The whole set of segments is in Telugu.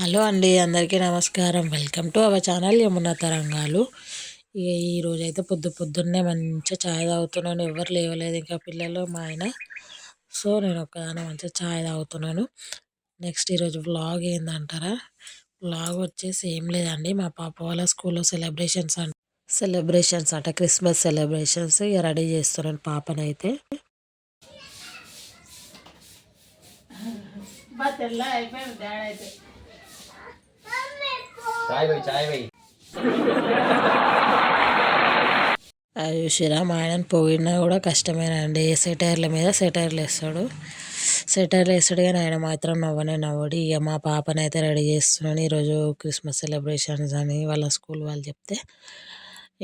హలో అండి అందరికీ నమస్కారం. Welcome to our channel Yamuna తరంగాలు. ఇక ఈరోజు అయితే పొద్దు పొద్దున్నే మంచిగా ఛాయ్ తాగుతున్నాను. ఎవరు లేవలేదు ఇంకా పిల్లలు మా ఆయన. సో నేను ఒక్కదాన్ని మంచిగా ఛాయ్ తాగుతున్నాను. నెక్స్ట్ ఈరోజు వ్లాగ్ ఏందంటారా? వ్లాగ్ వచ్చేసి ఏం లేదండి. మా పాప వాళ్ళ స్కూల్లో సెలబ్రేషన్స్ అంట సెలబ్రేషన్స్ అంట క్రిస్మస్ సెలబ్రేషన్స్ ఇక రెడీ చేస్తున్నాను పాపనైతే. తెల్ల అయిపోయింది డాడీ అయితే. చాయ్ పోయి చాయ్ పోయి చూసిరా మా ఆయన పోయినా కూడా కష్టమేనండి సెటైర్ల మీద సెటైర్లు వేస్తాడు. సెటైర్లు వేస్తాడు కానీ ఆయన మాత్రం నవ్వనే నవ్వడు. ఇక మా పాపని అయితే రెడీ చేస్తున్నాను. ఈరోజు క్రిస్మస్ సెలబ్రేషన్స్ అని వాళ్ళ స్కూల్ వాళ్ళు చెప్తే.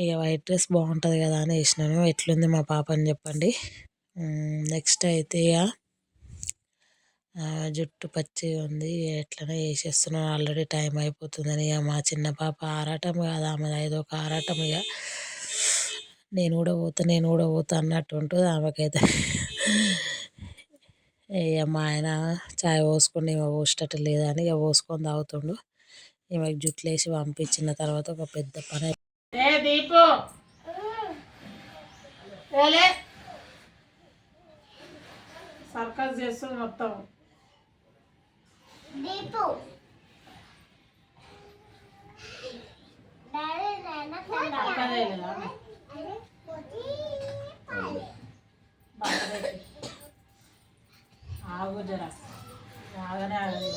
ఇక వైట్ డ్రెస్ బాగుంటుంది కదా అని వేసినాను. ఎట్లుంది మా పాప అని చెప్పండి నెక్స్ట్ అయితే ఇక జుట్టు పచ్చిగా ఉంది. ఎట్లనో చేసేస్తున్నాను ఆల్రెడీ టైం అయిపోతుందని ఇక మా చిన్న పాప ఆరాటం కాదు. ఆమె ఏదో ఒక ఆరాటం ఇక నేను కూడా పోతా నేను కూడా పోతా అన్నట్టు ఉంటుంది ఆమెకైతే. ఇక మా ఆయన చాయ్ పోసుకొని ఈమె పోసేటట్టు లేదని ఇక పోసుకొని తాగుతుండు. ఈమెకి జుట్లు వేసి పంపించిన తర్వాత ఒక పెద్ద పని దీపు! సర్కస్ చేస్తుంది మొత్తం. దీపు. ఆగు జరా. ఆగనే ఆగదు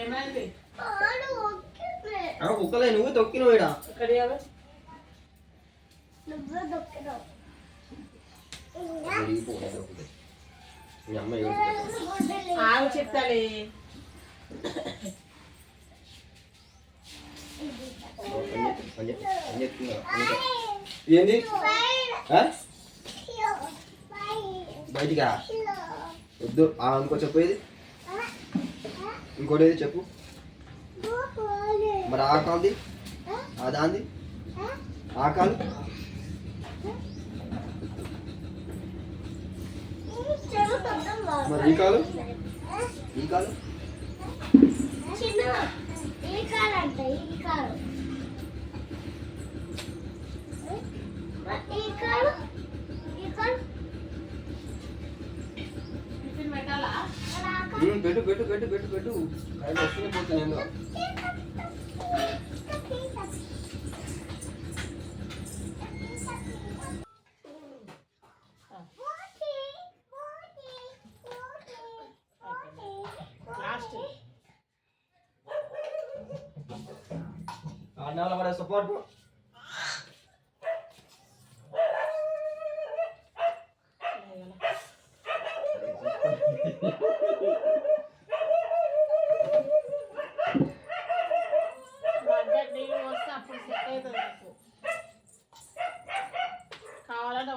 ఏమైంది? కుక్కలే నువ్వు తొక్కినవు ఇక్కడ ఆవు చెప్తాలే ఏంది? బయటికా? వద్దు ఇంకో చెప్పు ఏది? ఇంకోటి ఏది చెప్పు? మరి ఆ కాల్ది? ఆ? దాంది ఆ కాలు మరి ఈ కాలు? ఈ కాలు? పెట్టు పెట్టు పెట్టు పెట్టు పెట్టు. కాయలు వస్తూనే పోతుంది Pada support bro. కావాలంటే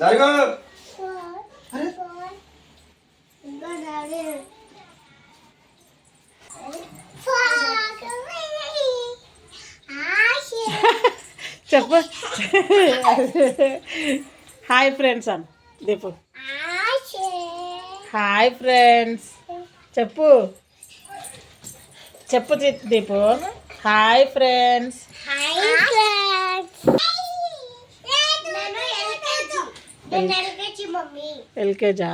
జరుగు చెప్పు. హాయ్ ఫ్రెండ్స్ అన్. దీపు. Hi friends. చెప్పు. చెప్పు దీపు. Hi friends. ఎల్కేజా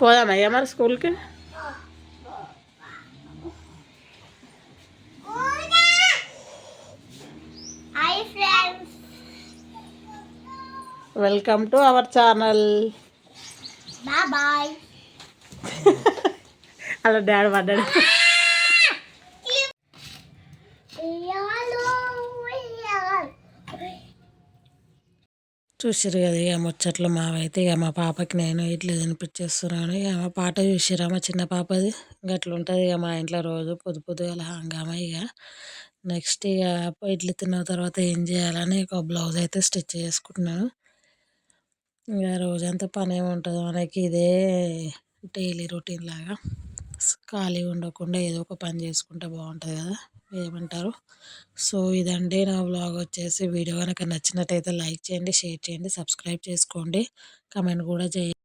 పోదామయ్యా మరి స్కూల్కి welcome to our channel bye అలా డాడీ పడ్డాడు చూసిరు కదా ఇక ముచ్చట్లు మావైతే ఇక మా పాపకి నేను ఇట్లా తినిపించేస్తున్నాను ఇక మా పాట చూసిరా మా చిన్న పాపది. గట్ల ఉంటుంది ఇక మా ఇంట్లో రోజు పొద్దు పొద్దుగాల హంగామా ఇక నెక్స్ట్ ఇక ఇడ్లీ తిన్న తర్వాత ఏం చేయాలని ఒక బ్లౌజ్ అయితే స్టిచ్ చేసుకుంటున్నాను. ఇంకా రోజంతా పని ఏముంటుంది మనకి ఇదే డైలీ రొటీన్ లాగా. ఖాళీ ఉండకుండా ఏదో ఒక పని చేసుకుంటే బాగుంటుంది కదా. ఏమంటారు? సో ఇదండి నా వ్లాగ్ వచ్చేసి. వీడియో కనుక నచ్చినట్టయితే లైక్ చేయండి షేర్ చేయండి సబ్స్క్రైబ్ చేసుకోండి. కమెంట్ కూడా చేయండి.